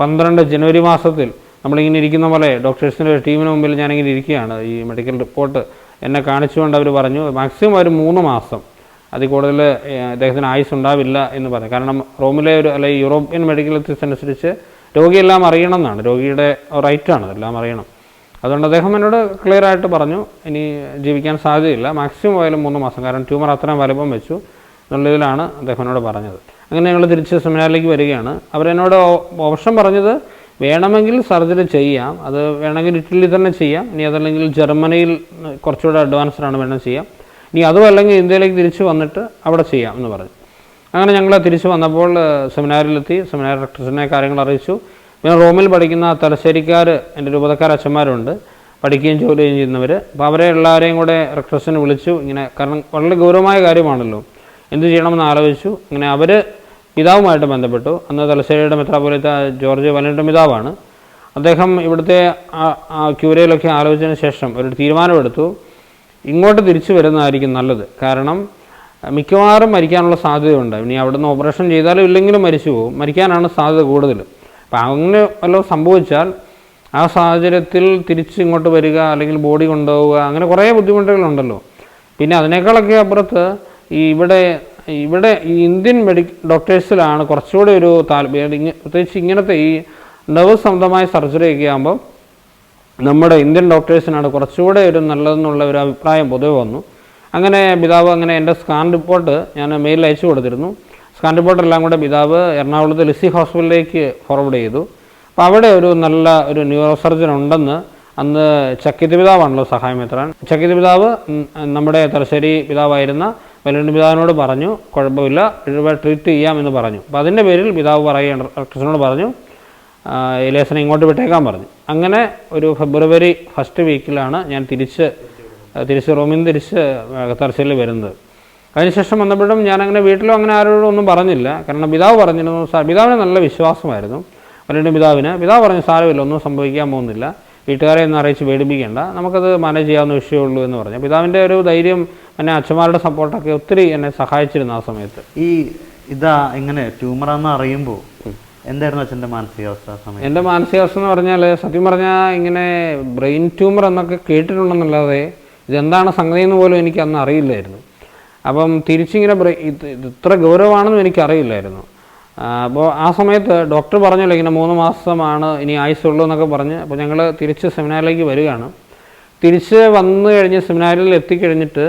പന്ത്രണ്ട് ജനുവരി മാസത്തിൽ നമ്മളിങ്ങനെ ഇരിക്കുന്ന പോലെ ഡോക്ടേഴ്സിന്റെ ടീമിന് മുമ്പിൽ ഞാനിങ്ങനെ ഇരിക്കുകയാണ് ഈ മെഡിക്കൽ റിപ്പോർട്ട് എന്നെ കാണിച്ചുകൊണ്ട് അവർ പറഞ്ഞു മാക്സിമം ഒരു മൂന്ന് മാസം അതിൽ കൂടുതൽ അദ്ദേഹത്തിന് ആയുസ് ഉണ്ടാവില്ല എന്ന് പറഞ്ഞു. കാരണം റോമിലെ ഒരു അല്ലെങ്കിൽ യൂറോപ്യൻ മെഡിക്കൽ എത്തിക്സ് അനുസരിച്ച് രോഗിയെല്ലാം അറിയണം എന്നാണ് രോഗിയുടെ റൈറ്റാണ് എല്ലാം അറിയണം. അതുകൊണ്ട് അദ്ദേഹം എന്നോട് ക്ലിയർ ആയിട്ട് പറഞ്ഞു ഇനി ജീവിക്കാൻ സാധ്യതയില്ല. മാക്സിമം ആയാലും മൂന്ന് മാസം. കാരണം ട്യൂമർ അത്രയും വലുപ്പം വെച്ചു എന്നുള്ളതിലാണ് അദ്ദേഹം എന്നോട് പറഞ്ഞത്. അങ്ങനെ ഞങ്ങൾ തിരിച്ച് സെമിനാറിലേക്ക് വരികയാണ്. അവരെന്നോട് ഓപ്ഷൻ പറഞ്ഞത് വേണമെങ്കിൽ സർജറി ചെയ്യാം അത് വേണമെങ്കിൽ ഇറ്റലി തന്നെ ചെയ്യാം ഇനി അതല്ലെങ്കിൽ ജർമ്മനിയിൽ കുറച്ചുകൂടെ അഡ്വാൻസ്ഡ് ആണ് വേണം ചെയ്യാം. ഇനി അതും അല്ലെങ്കിൽ ഇന്ത്യയിലേക്ക് തിരിച്ച് വന്നിട്ട് അവിടെ ചെയ്യാം എന്ന് പറഞ്ഞു. അങ്ങനെ ഞങ്ങൾ തിരിച്ച് വന്നപ്പോൾ സെമിനാറിലെത്തി സെമിനാർ ഡയറക്ടർസിനെ കാര്യങ്ങൾ അറിയിച്ചു. പിന്നെ റോമിൽ പഠിക്കുന്ന തലശ്ശേരിക്കാർ എന്റെ രൂപതക്കാർ അച്ഛന്മാരുണ്ട് പഠിക്കുകയും ജോലിയും ചെയ്യുന്നവർ അപ്പോൾ അവരെ എല്ലാവരെയും കൂടെ റെക്ടസിനെ വിളിച്ചു ഇങ്ങനെ കാരണം വളരെ ഗൗരവമായ കാര്യമാണല്ലോ. എന്ത് ചെയ്യണമെന്ന് ആലോചിച്ചു. അങ്ങനെ അവർ പിതാവുമായിട്ട് ബന്ധപ്പെട്ടു. അന്ന് തലശ്ശേരിയുടെ മെത്രാപൊലിത്ത ജോർജ് വലന്റെ പിതാവാണ്. അദ്ദേഹം ഇവിടുത്തെ ക്യൂരയിലൊക്കെ ആലോചിച്ചതിന് ശേഷം ഒരു തീരുമാനമെടുത്തു. ഇങ്ങോട്ട് തിരിച്ചു വരുന്നതായിരിക്കും നല്ലത്. കാരണം മിക്കവാറും മരിക്കാനുള്ള സാധ്യതയുണ്ട്. ഇനി അവിടുന്ന് ഓപ്പറേഷൻ ചെയ്താലും ഇല്ലെങ്കിലും മരിച്ചു പോകും. മരിക്കാനാണ് സാധ്യത കൂടുതൽ. അപ്പം അങ്ങനെ വല്ലതും സംഭവിച്ചാൽ ആ സാഹചര്യത്തിൽ തിരിച്ച് ഇങ്ങോട്ട് വരിക അല്ലെങ്കിൽ ബോഡി കൊണ്ടുപോവുക അങ്ങനെ കുറേ ബുദ്ധിമുട്ടുകളുണ്ടല്ലോ. പിന്നെ അതിനേക്കാളൊക്കെ അപ്പുറത്ത് ഈ ഇവിടെ ഇവിടെ ഈ ഇന്ത്യൻ മെഡി ഡോക്ടേഴ്സിലാണ് കുറച്ചുകൂടി ഒരു താല്പര്യം. പ്രത്യേകിച്ച് ഇങ്ങനത്തെ ഈ നെർവ് സംബന്ധമായ സർജറി ഒക്കെ ആകുമ്പോൾ നമ്മുടെ ഇന്ത്യൻ ഡോക്ടേഴ്സിനാണ് കുറച്ചുകൂടെ ഒരു നല്ലതെന്നുള്ള ഒരു അഭിപ്രായം പൊതുവെ വന്നു. അങ്ങനെ പിതാവ് അങ്ങനെ എന്റെ സ്കാൻ റിപ്പോർട്ട് ഞാൻ മെയിലിൽ അയച്ചു കൊടുത്തിരുന്നു. സ്കാൻ റിപ്പോർട്ടെല്ലാം കൂടെ പിതാവ് എറണാകുളത്ത് ലിസി ഹോസ്പിറ്റലിലേക്ക് ഫോർവേഡ് ചെയ്തു. അപ്പോൾ അവിടെ ഒരു നല്ല ഒരു ന്യൂറോ സർജൻ ഉണ്ടെന്ന് അന്ന് ചക്കിത്ത് പിതാവാണല്ലോ സഹായം എത്രാൻ ചക്കിത്ത് പിതാവ് നമ്മുടെ തലശ്ശേരി പിതാവായിരുന്ന വെല്ലുണ്ടി പിതാവിനോട് പറഞ്ഞു കുഴപ്പമില്ല ട്രീറ്റ് ചെയ്യാമെന്ന് പറഞ്ഞു. അപ്പോൾ അതിന്റെ പേരിൽ പിതാവ് പറയുകയാണ് കൃഷ്ണനോട് പറഞ്ഞു ഇലേസനെ ഇങ്ങോട്ട് വിട്ടേക്കാൻ പറഞ്ഞു. അങ്ങനെ ഒരു ഫെബ്രുവരി ഫസ്റ്റ് വീക്കിലാണ് ഞാൻ തിരിച്ച് തിരിച്ച് റൂമിൽ നിന്ന് തിരിച്ച് തറച്ചിൽ വരുന്നത്. അതിനുശേഷം വന്നപ്പോഴും ഞാൻ അങ്ങനെ വീട്ടിലും അങ്ങനെ ആരോടും ഒന്നും പറഞ്ഞില്ല. കാരണം പിതാവ് പറഞ്ഞിരുന്നു സാർ പിതാവിന് നല്ല വിശ്വാസമായിരുന്നു. വല്ലുണ്ട് പിതാവിന്. പിതാവ് പറഞ്ഞു സാരമില്ല ഒന്നും സംഭവിക്കാൻ പോകുന്നില്ല. വീട്ടുകാരെ ഒന്നും അറിയിച്ച് പേടിപ്പിക്കേണ്ട. നമുക്കത് മാനേജ് ചെയ്യാവുന്ന വിഷയമുള്ളൂ എന്ന് പറഞ്ഞു. പിതാവിന്റെ ഒരു ധൈര്യം എന്നെ അച്ഛന്മാരുടെ സപ്പോർട്ടൊക്കെ ഒത്തിരി എന്നെ സഹായിച്ചിരുന്നു ആ സമയത്ത്. ഈ ഇതാ ഇങ്ങനെ ട്യൂമറാന്ന് അറിയുമ്പോൾ എന്തായിരുന്നു അച്ഛന്റെ മാനസികാവസ്ഥ സമയം എന്റെ മാനസികാവസ്ഥ എന്ന് പറഞ്ഞാൽ സത്യം പറഞ്ഞാൽ ഇങ്ങനെ ബ്രെയിൻ ട്യൂമർ എന്നൊക്കെ കേട്ടിട്ടുണ്ടെന്നല്ലാതെ ഇതെന്താണ് സംഗതി എന്ന് പോലും എനിക്ക് അന്ന് അറിയില്ലായിരുന്നു. അപ്പം തിരിച്ചിങ്ങനെ ഇത്ര ഗൗരവമാണെന്നും എനിക്കറിയില്ലായിരുന്നു. അപ്പോൾ ആ സമയത്ത് ഡോക്ടർ പറഞ്ഞല്ലോ ഇങ്ങനെ മൂന്ന് മാസമാണ് ഇനി ആയുസുള്ളൂ എന്നൊക്കെ പറഞ്ഞ്. അപ്പോൾ ഞങ്ങൾ തിരിച്ച് സെമിനാറിലേക്ക് വരികയാണ്. തിരിച്ച് വന്നു കഴിഞ്ഞ് സെമിനാറിൽ എത്തിക്കഴിഞ്ഞിട്ട്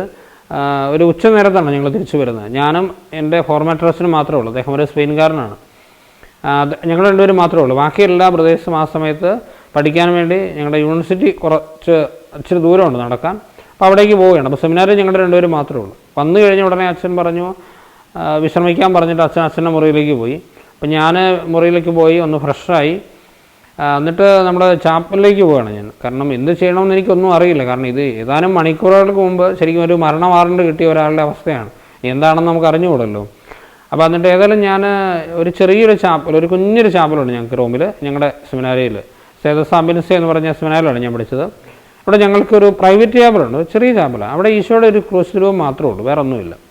ഒരു ഉച്ച നേരത്താണ് ഞങ്ങൾ തിരിച്ചു വരുന്നത്. ഞാനും എന്റെ ഫോർമാറ്റേഴ്സിനും മാത്രമേ ഉള്ളൂ. അദ്ദേഹം ഒരു സ്പെയിൻകാരനാണ്. ഞങ്ങൾ രണ്ടുപേരും മാത്രമേ ഉള്ളൂ. ബാക്കി എല്ലാ പ്രദേശത്തും ആ സമയത്ത് പഠിക്കാൻ വേണ്ടി ഞങ്ങളുടെ യൂണിവേഴ്സിറ്റി കുറച്ച് ഇച്ചിരി ദൂരമുണ്ട് നടക്കാൻ. അപ്പോൾ അവിടേക്ക് പോവുകയാണ്. അപ്പോൾ സെമിനാറിൽ ഞങ്ങളുടെ രണ്ടുപേരും മാത്രമേ ഉള്ളൂ. വന്നു കഴിഞ്ഞ ഉടനെ അച്ഛൻ പറഞ്ഞു വിശ്രമിക്കാൻ പറഞ്ഞിട്ട് അച്ഛൻ അച്ഛന്റെ മുറിയിലേക്ക് പോയി. അപ്പം ഞാൻ മുറിയിലേക്ക് പോയി ഒന്ന് ഫ്രഷായി. എന്നിട്ട് നമ്മുടെ ചാപ്പലിലേക്ക് പോവുകയാണ് ഞാൻ. കാരണം എന്ത് ചെയ്യണമെന്ന് എനിക്കൊന്നും അറിയില്ല. കാരണം ഇത് ഏതാനും മണിക്കൂറുകൾക്ക് മുമ്പ് ശരിക്കും ഒരു മരണ വാറണ്ട് കിട്ടിയ ഒരാളുടെ അവസ്ഥയാണ്. എന്താണെന്ന് നമുക്ക് അറിഞ്ഞുകൂടല്ലോ. അപ്പോൾ എന്നിട്ട് ഏതായാലും ഞാൻ ഒരു ചെറിയൊരു ചാപ്പൽ ഒരു കുഞ്ഞൊരു ചാപ്പലുണ്ട് ഞങ്ങൾക്ക് റൂമിൽ ഞങ്ങളുടെ സെമിനാരിയിൽ. സേതസ് ആംബുലൻസ് എന്ന് പറഞ്ഞ സെമിനാരിലാണ് ഞാൻ പഠിച്ചത്. അവിടെ ഞങ്ങൾക്കൊരു പ്രൈവറ്റ് ചാപ്പലുണ്ട് ചെറിയ ചാപ്പലാണ്. അവിടെ ഈശോയുടെ ഒരു ക്രൂസ് രൂപം മാത്രമേ ഉള്ളൂ വേറെ ഒന്നുമില്ല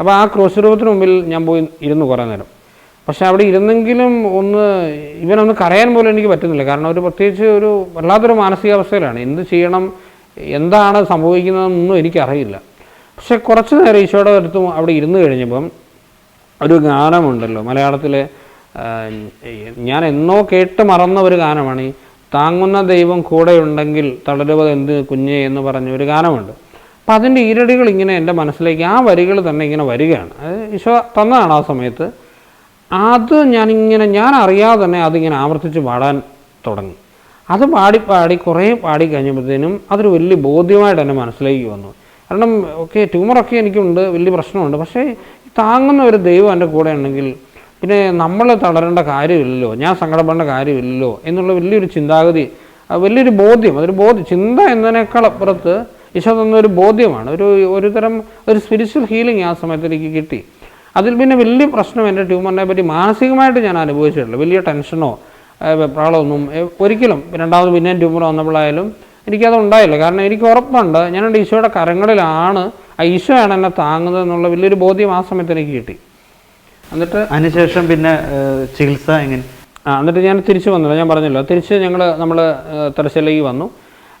അപ്പോൾ ആ ക്രോസ് രൂപത്തിന് മുമ്പിൽ ഞാൻ പോയി ഇരുന്നു കുറേ നേരം. പക്ഷേ അവിടെ ഇരുന്നെങ്കിലും ഒന്ന് ഇവനൊന്ന് കരയാൻ പോലും എനിക്ക് പറ്റുന്നില്ല. കാരണം ഒരു പ്രത്യേകിച്ച് ഒരു വല്ലാത്തൊരു മാനസികാവസ്ഥയിലാണ്. എന്ത് ചെയ്യണം എന്താണ് സംഭവിക്കുന്നതെന്നൊന്നും എനിക്കറിയില്ല. പക്ഷെ കുറച്ച് നേരം ഈശോയുടെ അടുത്ത് അവിടെ ഇരുന്ന് കഴിഞ്ഞപ്പം ഒരു ഗാനമുണ്ടല്ലോ. മലയാളത്തിലെ ഞാൻ എന്നോ കേട്ട് മറന്ന ഒരു ഗാനമാണ് ഈ താങ്ങുന്ന ദൈവം കൂടെയുണ്ടെങ്കിൽ തളരുവത് എന്ത് കുഞ്ഞേ എന്ന് പറഞ്ഞ ഒരു ഗാനമുണ്ട്. അപ്പം അതിന്റെ ഈരടികൾ ഇങ്ങനെ എന്റെ മനസ്സിലേക്ക് ആ വരികൾ തന്നെ ഇങ്ങനെ വരികയാണ്. അത് ഈശോ തന്നതാണ് ആ സമയത്ത്. അത് ഞാനിങ്ങനെ ഞാൻ അറിയാതെ തന്നെ അതിങ്ങനെ ആവർത്തിച്ച് പാടാൻ തുടങ്ങി. അത് പാടി പാടി കുറേ പാടി കഴിഞ്ഞപ്പോഴത്തേനും അതൊരു വലിയ ബോധ്യമായിട്ട് എന്റെ മനസ്സിലേക്ക് വന്നു. കാരണം ഓക്കെ ട്യൂമറൊക്കെ എനിക്കുണ്ട് വലിയ പ്രശ്നമുണ്ട്. പക്ഷേ താങ്ങുന്ന ഒരു ദൈവം എന്റെ കൂടെ ഉണ്ടെങ്കിൽ പിന്നെ നമ്മൾ തളരേണ്ട കാര്യമില്ലല്ലോ ഞാൻ സങ്കടപ്പെടേണ്ട കാര്യമില്ലല്ലോ എന്നുള്ള വലിയൊരു ചിന്താഗതി വലിയൊരു ബോധ്യം അതൊരു ബോധ്യം ചിന്ത എന്നതിനേക്കാൾ അപ്പുറത്ത് ഈശോ തന്ന ഒരു ബോധ്യമാണ്. ഒരു ഒരു തരം ഒരു സ്പിരിച്വൽ ഹീലിംഗ് ആ സമയത്ത് എനിക്ക് കിട്ടി. അതിൽ പിന്നെ വലിയ പ്രശ്നം എന്റെ ട്യൂമറിനെ പറ്റി മാനസികമായിട്ട് ഞാൻ അനുഭവിച്ചിട്ടില്ല വലിയ ടെൻഷനോ വെപ്രാളമൊന്നും ഒരിക്കലും രണ്ടാമത് പിന്നെയും ട്യൂമർ വന്നപ്പോഴായാലും എനിക്കത് ഉണ്ടായില്ല. കാരണം എനിക്ക് ഉറപ്പുണ്ട് ഞാൻ എന്റെ ഈശോയുടെ കരങ്ങളിലാണ് ആ ഈശോയാണ് എന്നെ താങ്ങുന്നത് എന്നുള്ള വലിയൊരു ബോധ്യം ആ സമയത്ത് എനിക്ക് കിട്ടി. എന്നിട്ട് അതിനുശേഷം പിന്നെ ചികിത്സ എങ്ങനെ? ആ എന്നിട്ട് ഞാൻ തിരിച്ചു വന്നില്ല. ഞാൻ പറഞ്ഞല്ലോ തിരിച്ച് ഞങ്ങൾ നമ്മൾ തലശ്ശേരിലേക്ക് വന്നു.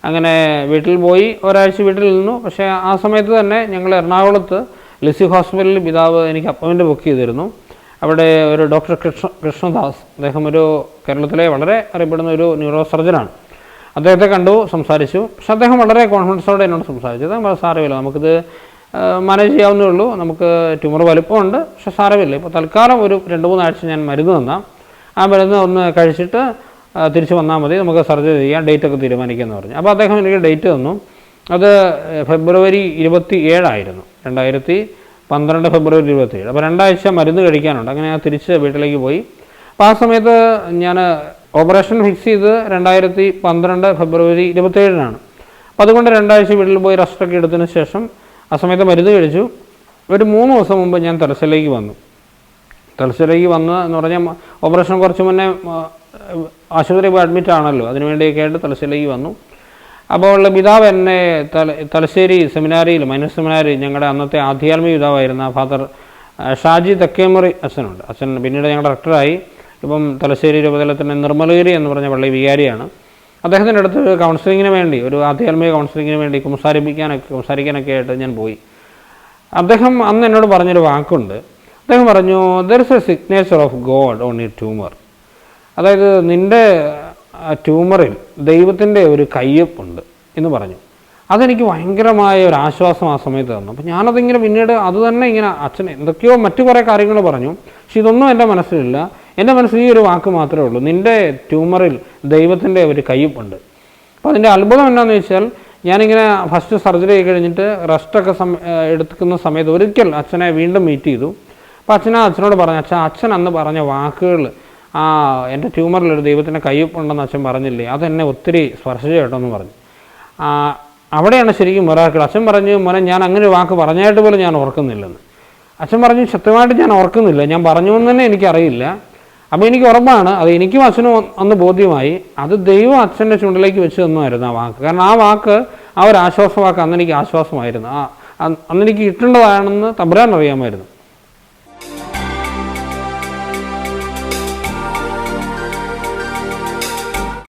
അങ്ങനെ വീട്ടിൽ പോയി ഒരാഴ്ച വീട്ടിൽ നിന്നു. പക്ഷേ ആ സമയത്ത് തന്നെ ഞങ്ങൾ എറണാകുളത്ത് ലിസി ഹോസ്പിറ്റലിൽ പിതാവ് എനിക്ക് അപ്പോയിന്റ് ബുക്ക് ചെയ്തിരുന്നു. അവിടെ ഒരു ഡോക്ടർ കൃഷ്ണ കൃഷ്ണദാസ് അദ്ദേഹം ഒരു കേരളത്തിലെ വളരെ അറിയപ്പെടുന്ന ഒരു ന്യൂറോ സർജനാണ് അദ്ദേഹത്തെ കണ്ടു സംസാരിച്ചു. പക്ഷെ അദ്ദേഹം വളരെ കോൺഫിഡൻസോടെ എന്നോട് സംസാരിച്ചു. അത് സാരമില്ല നമുക്കിത് മാനേജ് ചെയ്യാവുന്നേ ഉള്ളൂ. നമുക്ക് ട്യൂമർ വലുപ്പമുണ്ട് പക്ഷെ സാരമില്ല. ഇപ്പോൾ തൽക്കാലം ഒരു രണ്ട് മൂന്നാഴ്ച ഞാൻ മരുന്ന് തന്നാം. ആ മരുന്ന് ഒന്ന് കഴിച്ചിട്ട് തിരിച്ച് വന്നാൽ മതി. നമുക്ക് സർജറി ചെയ്യാം. ഡേറ്റ് ഒക്കെ തീരുമാനിക്കാമെന്ന് പറഞ്ഞു. അപ്പോൾ അദ്ദേഹം എനിക്ക് ഡേറ്റ് തന്നു. അത് ഫെബ്രുവരി ഇരുപത്തി ഏഴായിരുന്നു രണ്ടായിരത്തി പന്ത്രണ്ട് ഫെബ്രുവരി ഇരുപത്തി ഏഴ് അപ്പോൾ രണ്ടാഴ്ച മരുന്ന് കഴിക്കാനുണ്ട്. അങ്ങനെ ഞാൻ തിരിച്ച് വീട്ടിലേക്ക് പോയി. അപ്പോൾ ആ സമയത്ത് ഞാൻ ഓപ്പറേഷൻ ഫിക്സ് ചെയ്ത് രണ്ടായിരത്തി പന്ത്രണ്ട് ഫെബ്രുവരി ഇരുപത്തേഴിനാണ് അപ്പോൾ അതുകൊണ്ട് രണ്ടാഴ്ച വീട്ടിൽ പോയി റെസ്റ്റൊക്കെ എടുത്തതിന് ശേഷം ആ സമയത്ത് മരുന്ന് കഴിച്ചു. ഒരു മൂന്ന് ദിവസം മുമ്പ് ഞാൻ തലശ്ശേരിയിലേക്ക് വന്നു. തലശ്ശേരിയിലേക്ക് വന്ന് എന്ന് പറഞ്ഞാൽ ഓപ്പറേഷൻ കുറച്ച് മുന്നേ ആശുപത്രി പോയി അഡ്മിറ്റ് ആണല്ലോ. അതിനുവേണ്ടിയൊക്കെ ആയിട്ട് തലശ്ശേരിയിലേക്ക് വന്നു. അപ്പോൾ പിതാവ് എന്നെ തല തലശ്ശേരി സെമിനാരിയിൽ മൈനസ് സെമിനാരി ഞങ്ങളുടെ അന്നത്തെ ആധ്യാത്മിക പിതാവായിരുന്ന ഫാദർ ഷാജി തെക്കേമുറി അച്ഛനുണ്ട്. അച്ഛൻ പിന്നീട് ഞങ്ങളുടെ ഡോക്ടറായി ഇപ്പം തലശ്ശേരി രൂപതയിലെ തന്നെ നിർമ്മലഗിരി എന്ന് പറഞ്ഞ പള്ളി വികാരിയാണ്. അദ്ദേഹത്തിന്റെ അടുത്ത് കൗൺസിലിങ്ങിന് വേണ്ടി ഒരു ആധ്യാത്മിക കൗൺസിലിങ്ങിന് വേണ്ടി കുംസാരിപ്പിക്കാനൊക്കെ കുംസാരിക്കാനൊക്കെ ആയിട്ട് ഞാൻ പോയി. അദ്ദേഹം അന്ന് എന്നോട് പറഞ്ഞൊരു വാക്കുണ്ട്. അദ്ദേഹം പറഞ്ഞു there is a signature of God on ഈ ട്യൂമർ അതായത് നിന്റെ ട്യൂമറിൽ ദൈവത്തിന്റെ ഒരു കയ്യൊപ്പുണ്ട് എന്ന് പറഞ്ഞു. അതെനിക്ക് ഭയങ്കരമായ ഒരു ആശ്വാസം ആ സമയത്ത് തന്നു. അപ്പം ഞാനതിങ്ങനെ പിന്നീട് അത് തന്നെ ഇങ്ങനെ അച്ഛൻ എന്തൊക്കെയോ മറ്റു കുറേ കാര്യങ്ങൾ പറഞ്ഞു. പക്ഷെ ഇതൊന്നും എന്റെ മനസ്സിലില്ല. എന്റെ മനസ്സിൽ ഈ ഒരു വാക്ക് മാത്രമേ ഉള്ളൂ. നിന്റെ ട്യൂമറിൽ ദൈവത്തിന്റെ ഒരു കയ്യൊപ്പുണ്ട് അപ്പോൾ അതിന്റെ അത്ഭുതം എന്താണെന്ന് വെച്ചാൽ ഞാനിങ്ങനെ ഫസ്റ്റ് സർജറി കഴിഞ്ഞിട്ട് റെസ്റ്റൊക്കെ സമ എടുക്കുന്ന സമയത്ത് ഒരിക്കൽ അച്ഛനെ വീണ്ടും മീറ്റ് ചെയ്തു. അപ്പോൾ അച്ഛനെ അച്ഛനോട് പറഞ്ഞു അച്ഛൻ അച്ഛൻ അന്ന് പറഞ്ഞ വാക്കുകൾ ആ എന്റെ ട്യൂമറിലൊരു ദൈവത്തിന്റെ കയ്യൊപ്പുണ്ടെന്ന് അച്ഛൻ പറഞ്ഞില്ലേ? അതെന്നെ ഒത്തിരി സ്പർശിച്ചു കേട്ടോ എന്ന് പറഞ്ഞു അവിടെയാണ് ശരിക്കും മിറാക്കിൾ. അച്ഛൻ പറഞ്ഞു മോനെ ഞാൻ അങ്ങനെ വാക്ക് പറഞ്ഞായിട്ട് പോലും ഞാൻ ഓർക്കുന്നില്ലെന്ന്. അച്ഛൻ പറഞ്ഞു സത്യമായിട്ട് ഞാൻ ഓർക്കുന്നില്ല. ഞാൻ പറഞ്ഞു എന്ന് തന്നെ എനിക്കറിയില്ല. അപ്പോൾ എനിക്ക് ഉറപ്പാണ് അത് എനിക്കും അച്ഛനും അന്ന് ബോധ്യമായി. അത് ദൈവം അച്ഛന്റെ ചുണ്ടിലേക്ക് വെച്ച് തന്നുമായിരുന്നു ആ വാക്ക്. കാരണം ആ വാക്ക് ആ ഒരു ആശ്വാസ വാക്ക് അന്ന് എനിക്ക് ആശ്വാസമായിരുന്നു. ആ അന്ന് അന്ന് എനിക്ക് കിട്ടേണ്ടതാണെന്ന് തമ്പുരാൻ അറിയാമായിരുന്നു.